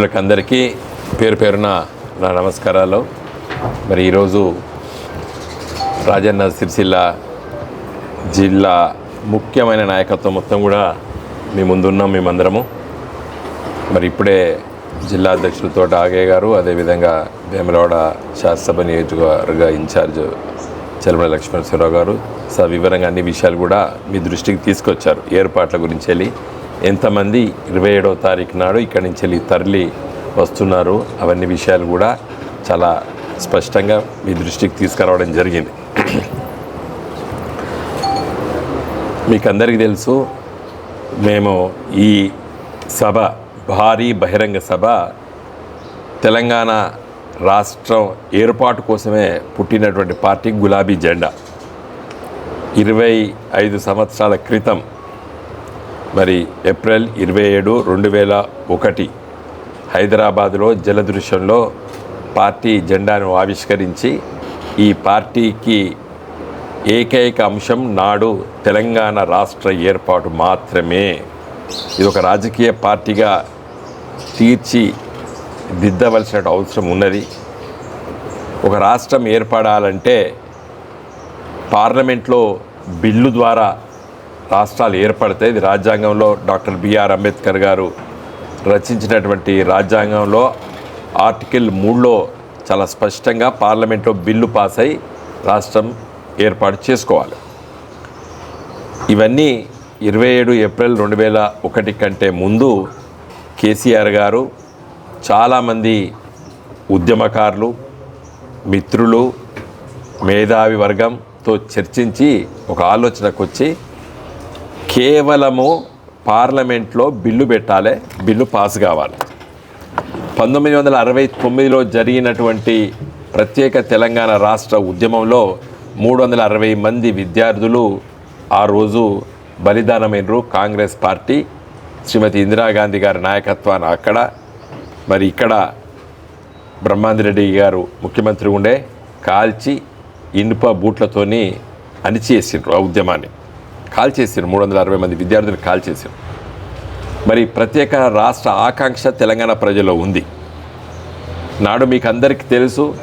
మిత్రులకందరికీ పేరు పేరున నా నమస్కారాలు. మరి ఈరోజు రాజన్న సిరిసిల్ల జిల్లా ముఖ్యమైన నాయకత్వం మొత్తం కూడా మీ ముందున్నాం మేమందరము. మరి ఇప్పుడే జిల్లా అధ్యక్షులు తోట ఆగే గారు అదేవిధంగా వేములవాడ శాసనసభ నియోజకవర్గ ఇన్ఛార్జ్ చలమల లక్ష్మణశ్వరరావు గారు. సవివరంగా అన్ని విషయాలు కూడా మీ దృష్టికి తీసుకొచ్చారు. ఏర్పాట్ల గురించి వెళ్ళి ఎంతమంది? ఇరవై ఏడవ తారీఖు నాడు ఇక్కడి నుంచి వెళ్ళి తరలి వస్తున్నారు. అవన్నీ విషయాలు కూడా చాలా స్పష్టంగా మీ దృష్టికి తీసుకురావడం జరిగింది. మీకు అందరికీ తెలుసు మేము ఈ సభ భారీ బహిరంగ సభ తెలంగాణ రాష్ట్రం ఏర్పాటు కోసమే పుట్టినటువంటి పార్టీ గులాబీ జెండా. ఇరవై ఐదు సంవత్సరాల క్రితం మరి ఏప్రిల్ ఇరవై ఏడు రెండు వేల ఒకటి హైదరాబాదులో జలదృశ్యంలో పార్టీ జెండాను ఆవిష్కరించి ఈ పార్టీకి ఏకైక అంశం నాడు తెలంగాణ రాష్ట్ర ఏర్పాటు మాత్రమే. ఇది ఒక రాజకీయ పార్టీగా తీర్చి దిద్దవలసిన అవసరం ఉన్నది. ఒక రాష్ట్రం ఏర్పడాలంటే పార్లమెంట్లో బిల్లు ద్వారా రాష్ట్రాలు ఏర్పడతాయి ఇది రాజ్యాంగంలో డాక్టర్ బిఆర్ అంబేద్కర్ గారు రచించినటువంటి రాజ్యాంగంలో ఆర్టికల్ మూడులో చాలా స్పష్టంగా పార్లమెంట్లో బిల్లు పాస్ అయి రాష్ట్రం ఏర్పాటు చేసుకోవాలి. ఇవన్నీ ఇరవై ఏడు ఏప్రిల్ రెండు వేల ఒకటి కంటే ముందు కేసీఆర్ గారు చాలామంది ఉద్యమకారులు మిత్రులు మేధావి వర్గంతో చర్చించి ఒక ఆలోచనకు వచ్చి కేవలము పార్లమెంట్లో బిల్లు పెట్టాలి బిల్లు పాస్ కావాలి. పంతొమ్మిది వందల అరవై తొమ్మిదిలో జరిగినటువంటి ప్రత్యేక తెలంగాణ రాష్ట్ర ఉద్యమంలో మూడు వందల అరవై మంది విద్యార్థులు ఆ రోజు బలిదానమైనరు కాంగ్రెస్ పార్టీ శ్రీమతి ఇందిరాగాంధీ గారి నాయకత్వాన్ని అక్కడ మరి ఇక్కడ బ్రహ్మాందిరెడ్డి గారు ముఖ్యమంత్రి ఉండే కాల్చి ఇనుప బూట్లతోని అణిచేసిండ్రు ఆ ఉద్యమాన్ని. కాల్చేసారు మూడు వందల అరవై మంది విద్యార్థులు కాల్చేసారు మరి ప్రత్యేక రాష్ట్ర ఆకాంక్ష తెలంగాణ ప్రజల్లో ఉంది. నాడు మీకు అందరికీ తెలుసు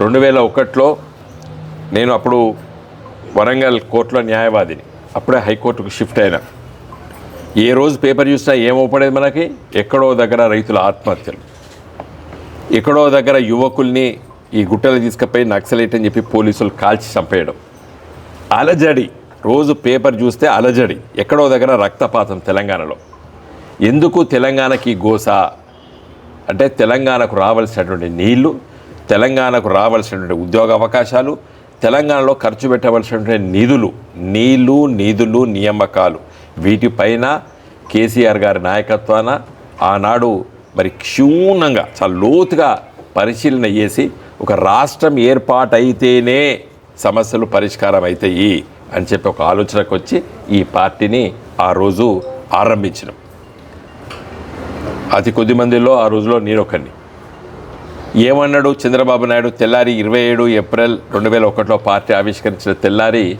రెండు వేల ఒకటిలో నేను అప్పుడు వరంగల్ కోర్టులో న్యాయవాదిని. అప్పుడే హైకోర్టుకు షిఫ్ట్ అయినా. ఏ రోజు పేపర్ చూసినా ఏమవుపడేది మనకి? ఎక్కడో దగ్గర రైతుల ఆత్మహత్యలు. ఎక్కడో దగ్గర యువకుల్ని ఈ గుట్టలు తీసుకుపోయి నక్సలైట్ అని చెప్పి పోలీసులు కాల్చి చంపేయడం. అలజడి. రోజు పేపర్ చూస్తే అలజడి. ఎక్కడో దగ్గర రక్తపాతం తెలంగాణలో. ఎందుకు తెలంగాణకి గోస? అంటే తెలంగాణకు రావాల్సినటువంటి నీళ్ళు తెలంగాణకు రావాల్సినటువంటి ఉద్యోగ అవకాశాలు తెలంగాణలో ఖర్చు పెట్టవలసినటువంటి నిధులు నీళ్ళు నిధులు నియామకాలు. వీటిపైన కేసీఆర్ గారి నాయకత్వాన ఆనాడు మరి క్షూణంగా చాలా లోతుగా పరిశీలన చేసి ఒక రాష్ట్రం ఏర్పాటైతేనే సమస్యలు పరిష్కారం అవుతాయి అని చెప్పి ఒక ఆలోచనకు వచ్చి ఈ పార్టీని ఆ రోజు ఆరంభించినాం. అతి కొద్ది మందిలో ఆ రోజులో నేను ఒకరిని ఏమన్నాడు చంద్రబాబు నాయుడు? తెల్లారి ఇరవై ఏడు ఏప్రిల్ రెండు వేల ఒకటిలో పార్టీ ఆవిష్కరించిన తెల్లారి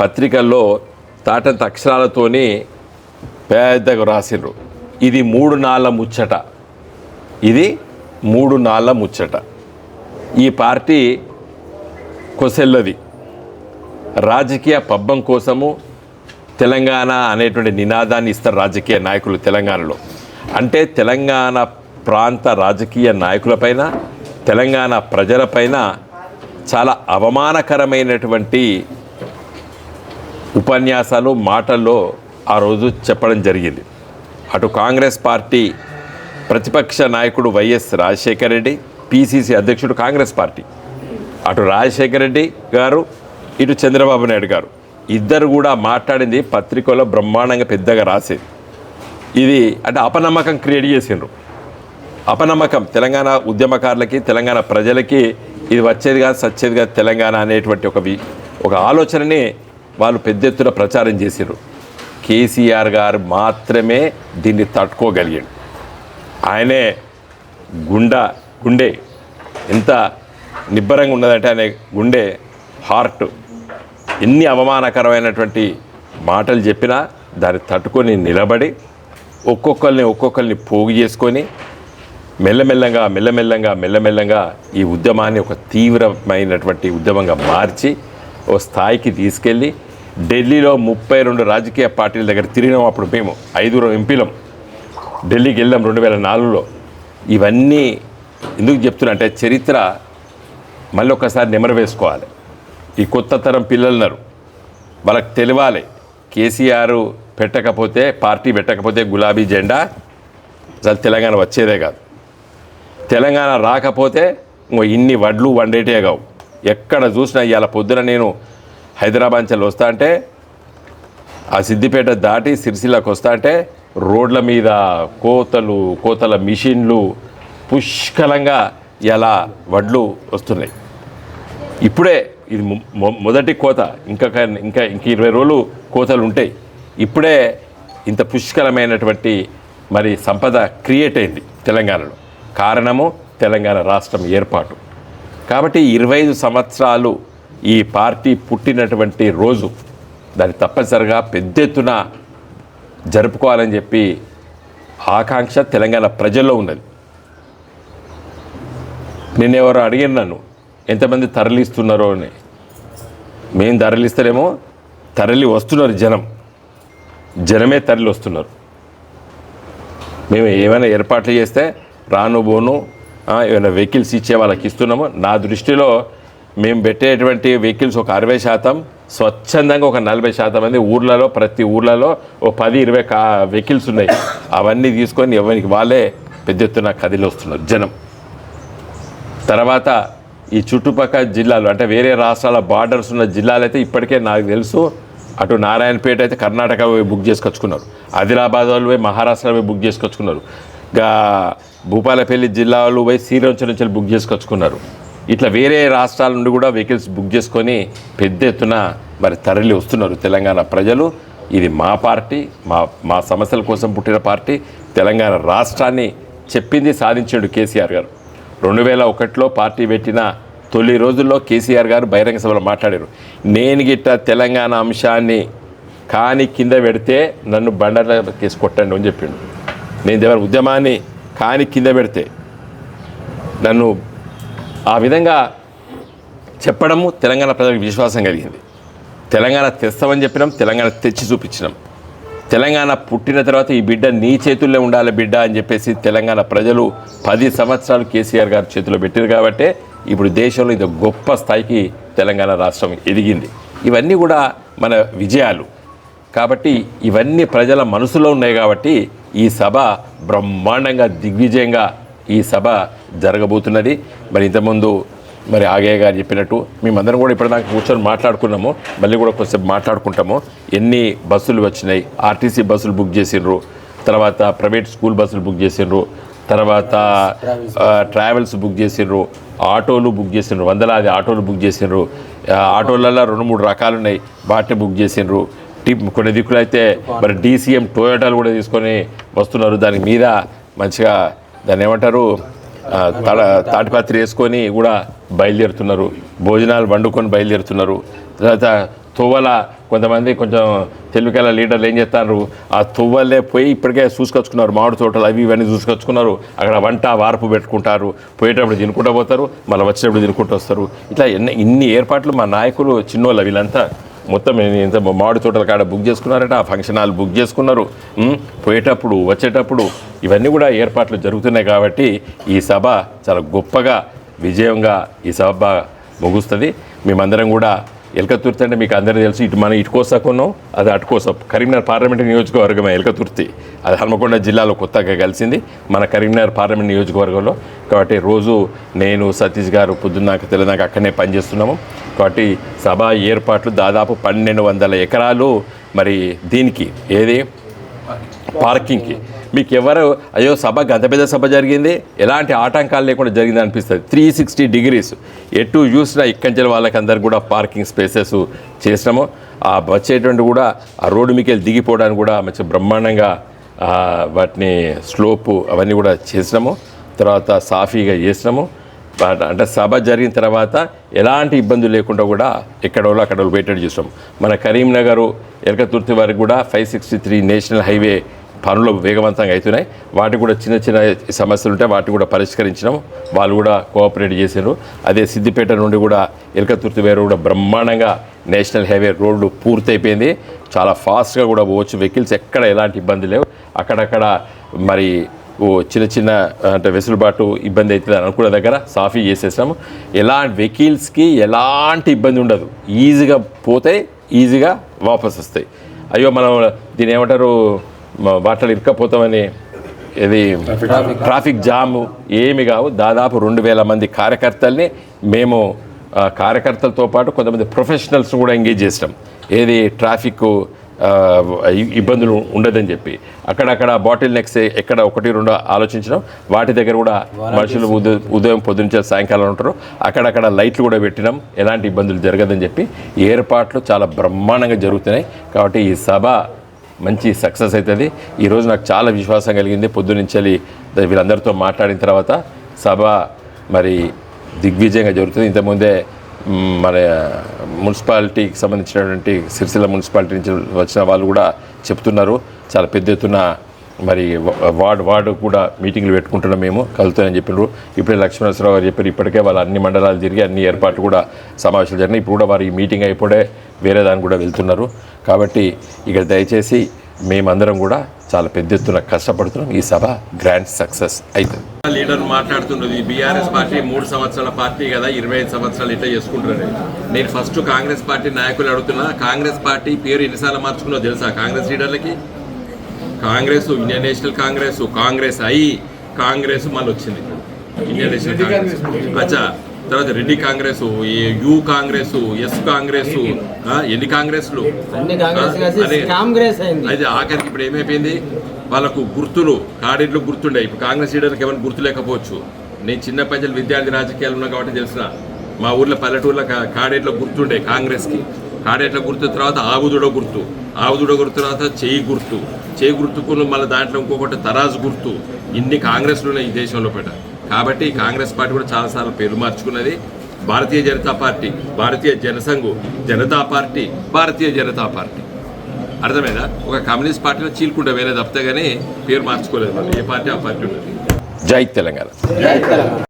పత్రికల్లో తాటంత అక్షరాలతోనే పెద్దగా రాసిండ్రు ఇది మూడు నాళ్ళ ముచ్చట. ఇది మూడు నాళ్ళ ముచ్చట. ఈ పార్టీ కొసెల్లది. రాజకీయ పబ్బం కోసము తెలంగాణ అనేటువంటి నినాదాన్ని ఇస్తారు రాజకీయ నాయకులు తెలంగాణలో. అంటే తెలంగాణ ప్రాంత రాజకీయ నాయకులపైన తెలంగాణ ప్రజలపైన చాలా అవమానకరమైనటువంటి ఉపన్యాసాలు మాటల్లో ఆ రోజు చెప్పడం జరిగింది. అటు కాంగ్రెస్ పార్టీ ప్రతిపక్ష నాయకుడు వైఎస్ రాజశేఖర రెడ్డి పిసిసి అధ్యక్షుడు కాంగ్రెస్ పార్టీ. అటు రాజశేఖర రెడ్డి గారు ఇటు చంద్రబాబు నాయుడు గారు. ఇద్దరు కూడా మాట్లాడింది పత్రికలో బ్రహ్మాండంగా పెద్దగా రాసేది. ఇది అంటే అపనమ్మకం క్రియేట్ చేసిండ్రు. అపనమ్మకం తెలంగాణ ఉద్యమకారులకి తెలంగాణ ప్రజలకి ఇది వచ్చేది కాదు సచ్చేది కాదు తెలంగాణ అనేటువంటి ఒక వి- ఒక ఆలోచనని వాళ్ళు పెద్ద ఎత్తున ప్రచారం చేసిండ్రు. కేసీఆర్ గారు మాత్రమే దీన్ని తట్టుకోగలిగాడు. ఆయనే గుండ గుండె ఎంత నిబ్బరంగా ఉన్నదంటే ఆయన గుండె హార్ట్ ఎన్ని అవమానకరమైనటువంటి మాటలు చెప్పినా దాన్ని తట్టుకొని నిలబడి ఒక్కొక్కరిని ఒక్కొక్కరిని పోగు చేసుకొని మెల్లమెల్లంగా మెల్లమెల్లంగా మెల్లమెల్లంగా ఈ ఉద్యమాన్ని ఒక తీవ్రమైనటువంటి ఉద్యమంగా మార్చి ఓ స్థాయికి తీసుకెళ్ళి ఢిల్లీలో ముప్పై రెండు రాజకీయ పార్టీల దగ్గర తిరిగినాం అప్పుడు మేము ఐదుగురం ఎంపీలం. ఢిల్లీకి వెళ్ళాం రెండు వేల నాలుగులో. ఇవన్నీ ఎందుకు చెప్తున్నా అంటే చరిత్ర మళ్ళీ ఒకసారి నెమరు వేసుకోవాలి. ఈ కొత్త తరం పిల్లలున్నారు. వాళ్ళకి తెలియాలి. కేసీఆర్ పెట్టకపోతే పార్టీ పెట్టకపోతే గులాబీ జెండా అసలు తెలంగాణ వచ్చేదే కాదు. తెలంగాణ రాకపోతే ఇంకో ఇన్ని వడ్లు వండేటే కావు. ఎక్కడ చూసినా ఇవాళ పొద్దున నేను హైదరాబాద్ నుంచి వస్తా అంటే ఆ సిద్దిపేట దాటి సిరిసిల్లకు వస్తా అంటే రోడ్ల మీద కోతలు కోతల మిషన్లు పుష్కలంగా ఇలా వడ్లు వస్తున్నాయి. ఇప్పుడే ఇది మొదటి కోత. ఇంకా క- ఇంకా ఇంక ఇరవై రోజులు కోతలు ఉంటాయి. ఇప్పుడే ఇంత పుష్కలమైనటువంటి మరి సంపద క్రియేట్ అయింది తెలంగాణలో. కారణము తెలంగాణ రాష్ట్రం ఏర్పాటు. కాబట్టి ఇరవై ఐదు సంవత్సరాలు ఈ పార్టీ పుట్టినటువంటి రోజు దాన్ని తప్పనిసరిగా పెద్ద ఎత్తున జరుపుకోవాలని చెప్పి ఆకాంక్ష తెలంగాణ ప్రజల్లో ఉన్నది. నిన్నెవరో అడిగారు నన్ను ఎంతమంది తరలిస్తున్నారో అని. మేము తరలిస్తలేమో తరలి వస్తున్నారు జనం. జనమే తరలి వస్తున్నారు. మేము ఏమైనా ఏర్పాట్లు చేస్తే రాను బోను ఏమైనా వెహికల్స్ ఇచ్చే వాళ్ళకి ఇస్తున్నాము నా దృష్టిలో మేము పెట్టేటువంటి వెహికల్స్ ఒక అరవై శాతం స్వచ్ఛందంగా ఒక నలభై శాతం మంది ఊర్లలో ప్రతి ఊర్లలో ఓ పది ఇరవై కా వెహికల్స్ ఉన్నాయి. అవన్నీ తీసుకొని ఎవరికి వాళ్ళే పెద్ద ఎత్తున కదిలి వస్తున్నారు జనం. తర్వాత ఈ చుట్టుపక్కల జిల్లాలు అంటే వేరే రాష్ట్రాల బార్డర్స్ ఉన్న జిల్లాలు అయితే ఇప్పటికే నాకు తెలుసు. అటు నారాయణపేట అయితే కర్ణాటక పోయి బుక్ చేసుకొచ్చుకున్నారు. ఆదిలాబాద్ వాళ్ళు పోయి మహారాష్ట్ర పోయి బుక్ చేసుకొచ్చుకున్నారు. గా భూపాలపల్లి జిల్లా వాళ్ళు పోయి శ్రీరంచ నుంచి బుక్ చేసుకొచ్చుకున్నారు. ఇట్లా వేరే రాష్ట్రాల నుండి కూడా వెహికల్స్ బుక్ చేసుకొని పెద్ద ఎత్తున మరి తరలి వస్తున్నారు తెలంగాణ ప్రజలు. ఇది మా పార్టీ మా మా సమస్యల కోసం పుట్టిన పార్టీ. తెలంగాణ రాష్ట్రాన్ని చెప్పింది సాధించాడు కేసీఆర్ గారు. రెండు వేల ఒకటిలో పార్టీ పెట్టిన తొలి రోజుల్లో కేసీఆర్ గారు బహిరంగ సభలో మాట్లాడారు. నేను గిట్ట తెలంగాణ అంశాన్ని కాని కింద పెడితే నన్ను బండల కేసు కొట్టండి అని చెప్పిండు. నేను దగ్గర ఉద్యమాన్ని కాని కింద పెడితే నన్ను ఆ విధంగా చెప్పడము తెలంగాణ ప్రజలకు విశ్వాసం కలిగింది. తెలంగాణ తెస్తామని చెప్పినాం తెలంగాణ తెచ్చి చూపించినాం. తెలంగాణ పుట్టిన తర్వాత ఈ బిడ్డ నీ చేతుల్లో ఉండాలి బిడ్డ అని చెప్పేసి తెలంగాణ ప్రజలు పది సంవత్సరాలు కేసీఆర్ గారు చేతిలో పెట్టారు కాబట్టే ఇప్పుడు దేశంలో ఇది గొప్ప స్థాయికి తెలంగాణ రాష్ట్రం ఎదిగింది. ఇవన్నీ కూడా మన విజయాలు. కాబట్టి ఇవన్నీ ప్రజల మనసులో ఉన్నాయి కాబట్టి ఈ సభ బ్రహ్మాండంగా దిగ్విజయంగా ఈ సభ జరగబోతున్నది. మరి ఇంతకుముందు మరి ఆగయ్య గారు చెప్పినట్టు మేమందరం కూడా ఇప్పటిదాకా కూర్చొని మాట్లాడుకున్నాము. మళ్ళీ కూడా కొంచెం మాట్లాడుకుంటాము. ఎన్ని బస్సులు వచ్చినాయి? ఆర్టీసీ బస్సులు బుక్ చేసిండ్రు. తర్వాత ప్రైవేట్ స్కూల్ బస్సులు బుక్ చేసిండ్రు. తర్వాత ట్రావెల్స్ బుక్ చేసిండ్రు. ఆటోలు బుక్ చేసిండ్రు. వందలాది ఆటోలు బుక్ చేసిండ్రు. ఆటోలలో రెండు మూడు రకాలు ఉన్నాయి వాటిని బుక్ చేసిండ్రు. టిప్ కొన్ని దిక్కులు అయితే మరి డీసీఎం టొయోటాలు కూడా తీసుకొని వస్తున్నారు. దాని మీద మంచిగా దాన్ని ఏమంటారు? తాటిపత్రి వేసుకొని కూడా బయలుదేరుతున్నారు. భోజనాలు వండుకొని బయలుదేరుతున్నారు. తర్వాత తువ్వల కొంతమంది కొంచెం తెలుగుల లీడర్లు ఏం చేస్తారు ఆ తువ్వలే పోయి ఇప్పటికే చూసుకొచ్చుకున్నారు. మామిడి తోటలు అవి ఇవన్నీ చూసుకొచ్చుకున్నారు. అక్కడ వంట వార్పు పెట్టుకుంటారు. పోయేటప్పుడు తినుకుంటూ పోతారు. మళ్ళీ వచ్చేటప్పుడు తినుకుంటూ వస్తారు. ఇట్లా ఎన్ని ఇన్ని ఏర్పాట్లు మా నాయకులు చిన్నోళ్ళు వీళ్ళంతా మొత్తం ఇంత మామిడి తోటల కాడ బుక్ చేసుకున్నారట? ఆ ఫంక్షన్ హాల్ బుక్ చేసుకున్నారు. పోయేటప్పుడు వచ్చేటప్పుడు ఇవన్నీ కూడా ఏర్పాట్లు జరుగుతున్నాయి కాబట్టి ఈ సభ చాలా గొప్పగా విజయంగా ఈ సభ ముగుస్తుంది. మేమందరం కూడా ఎలకతుర్తి అంటే మీకు అందరికీ తెలుసు ఇటు మన ఇటు కోసాకున్నాం అది అటు కోసం కరీంనగర్ పార్లమెంట్ నియోజకవర్గమే ఎలకతుర్తి. అది హన్మకొండ జిల్లాలో కొత్తగా కలిసింది మన కరీంనగర్ పార్లమెంట్ నియోజకవర్గంలో. కాబట్టి రోజు నేను సతీష్ గారు పొద్దున్నాక తెల్లదాకా అక్కడనే పనిచేస్తున్నాము. కాబట్టి సభ ఏర్పాట్లు దాదాపు పన్నెండు వందల ఎకరాలు మరి దీనికి ఏది? పార్కింగ్కి మీకు ఎవరు అయ్యో సభ గత పెద్ద సభ జరిగింది ఎలాంటి ఆటంకాలు లేకుండా జరిగింది అనిపిస్తుంది. త్రీ సిక్స్టీ డిగ్రీస్ ఎటు చూసినా ఇక్కడి వాళ్ళకి అందరికి కూడా పార్కింగ్ స్పేసెస్ చేసినాము. ఆ వచ్చేటువంటి కూడా ఆ రోడ్డు మీకు వెళ్ళి దిగిపోవడానికి కూడా మంచి బ్రహ్మాండంగా వాటిని స్లోపు అవన్నీ కూడా చేసినాము. తర్వాత సాఫీగా చేసినాము. అంటే సభ జరిగిన తర్వాత ఎలాంటి ఇబ్బందులు లేకుండా కూడా ఎక్కడో అక్కడ పెట్టేట్టు చూసాం మన కరీంనగర్ ఎరకతుర్తి వరకు కూడా five sixty three national highway పనులు వేగవంతంగా అవుతున్నాయి. వాటికి కూడా చిన్న చిన్న సమస్యలు ఉంటాయి వాటిని కూడా పరిష్కరించడం వాళ్ళు కూడా కోఆపరేట్ చేశారు. అదే సిద్దిపేట నుండి కూడా ఎలకతుర్తి వేరు కూడా బ్రహ్మాండంగా నేషనల్ హైవే రోడ్డు పూర్తయిపోయింది. చాలా ఫాస్ట్గా కూడా పోవచ్చు. వెహికల్స్ ఎక్కడ ఎలాంటి ఇబ్బంది లేవు. అక్కడక్కడ మరి ఓ చిన్న చిన్న అంటే వెసులుబాటు ఇబ్బంది అవుతుంది అని అనుకున్న దగ్గర సాఫీ చేసేసాము. ఎలాంటి వెహికల్స్కి ఎలాంటి ఇబ్బంది ఉండదు. ఈజీగా పోతే ఈజీగా వాపస్ వస్తాయి అయ్యో మనం దీని ఏమంటారు? వాటిలో ఇరుక్కపోతామని ఇది ట్రాఫిక్ జామ్ ఏమి కావు. దాదాపు రెండు వేల మంది కార్యకర్తల్ని మేము కార్యకర్తలతో పాటు కొంతమంది ప్రొఫెషనల్స్ కూడా ఎంగేజ్ చేసినాం. ఏది ట్రాఫిక్ ఇబ్బందులు ఉండదని చెప్పి. అక్కడక్కడ బాటిల్ నెక్స్ ఎక్కడ ఒకటి రెండు ఆలోచించడం వాటి దగ్గర కూడా మనుషులు ఉదయం ఉదయం పొద్దున్నే సాయంకాలం ఉంటారు. అక్కడక్కడ లైట్లు కూడా పెట్టినాం. ఎలాంటి ఇబ్బందులు జరగదని చెప్పి ఏర్పాట్లు చాలా బ్రహ్మాండంగా జరుగుతున్నాయి. కాబట్టి ఈ సభ మంచి సక్సెస్ అవుతుంది ఈరోజు నాకు చాలా విశ్వాసం కలిగింది. పొద్దునుంచి వీళ్ళందరితో మాట్లాడిన తర్వాత సభ మరి దిగ్విజయంగా జరుగుతుంది. ఇంతకుముందే మన మున్సిపాలిటీకి సంబంధించినటువంటి సిరిసిల్ల మున్సిపాలిటీ నుంచి వచ్చిన వాళ్ళు కూడా చెప్తున్నారు. చాలా పెద్ద ఎత్తున మరి వార్డ్ వార్డు వార్డు కూడా మీటింగ్లు పెట్టుకుంటున్నాం మేము. కలుగుతాయని చెప్పినారు. ఇప్పుడే లక్ష్మణేశ్వరరావు గారు చెప్పారు ఇప్పటికే వాళ్ళు అన్ని మండలాలు తిరిగి అన్ని ఏర్పాట్లు కూడా సమావేశాలు జరిగినాయి. ఇప్పుడు కూడా వారి ఈ మీటింగ్ అయిపోతే వేరే దానికి కూడా వెళ్తున్నారు. కాబట్టి ఇక్కడ దయచేసి మేమందరం కూడా చాలా పెద్ద ఎత్తున కష్టపడుతున్నాం. ఈ సభ గ్రాండ్ సక్సెస్ అవుతుంది లీడర్ మాట్లాడుతున్నది బీఆర్ఎస్ పార్టీ మూడు సంవత్సరాల పార్టీ కదా ఇరవై ఐదు సంవత్సరాలు ఇట్లా చేసుకుంటున్నారు. నేను ఫస్ట్ కాంగ్రెస్ పార్టీ నాయకులు అడుగుతున్నా కాంగ్రెస్ పార్టీ పేరు ఎన్నిసార్లు మార్చుకున్నో తెలుసా కాంగ్రెస్ లీడర్లకి? కాంగ్రెస్ ఇండియన్ నేషనల్ కాంగ్రెస్ కాంగ్రెస్ అయి కాంగ్రెస్ మళ్ళీ వచ్చింది ఇండియన్ నేషనల్ కాంగ్రెస్. అచ్చా తర్వాత రెడ్డి కాంగ్రెస్ యూ కాంగ్రెస్ ఎస్ కాంగ్రెస్ ఎన్ని కాంగ్రెస్లు? అయితే ఆఖరికి ఇప్పుడు ఏమైపోయింది? వాళ్ళకు గుర్తులు కాడేట్లు గుర్తుండే. ఇప్పుడు కాంగ్రెస్ లీడర్కి ఏమైనా గుర్తు లేకపోవచ్చు. నేను చిన్న పంచాయతీ విద్యార్థి రాజకీయాలు ఉన్నా కాబట్టి తెలిసిన. మా ఊర్లో పల్లెటూర్లో కాడేట్లో గుర్తుండే కాంగ్రెస్కి. కాడేట్ల గుర్తు తర్వాత ఆవుదుడ గుర్తు. ఆవుదుడ గుర్తు తర్వాత చేయి గుర్తు. చేయి గుర్తుకు మళ్ళీ దాంట్లో ఇంకొకటి తరాజు గుర్తు. ఇన్ని కాంగ్రెస్లు ఉన్నాయి ఈ దేశంలో పెట్ట కాబట్టి కాంగ్రెస్ పార్టీ కూడా చాలాసార్లు పేరు మార్చుకున్నది. Bharatiya Janata party Bharatiya Jana Sangh Janata party Bharatiya Janata party. అర్థమైందా? ఒక కమ్యూనిస్ట్ పార్టీలో చీలుకుంటే వేరే తప్పితే కానీ పేరు మార్చుకోలేదు ఏ పార్టీ ఆ పార్టీ ఉన్నది జై తెలంగాణ. జై తెలంగాణ.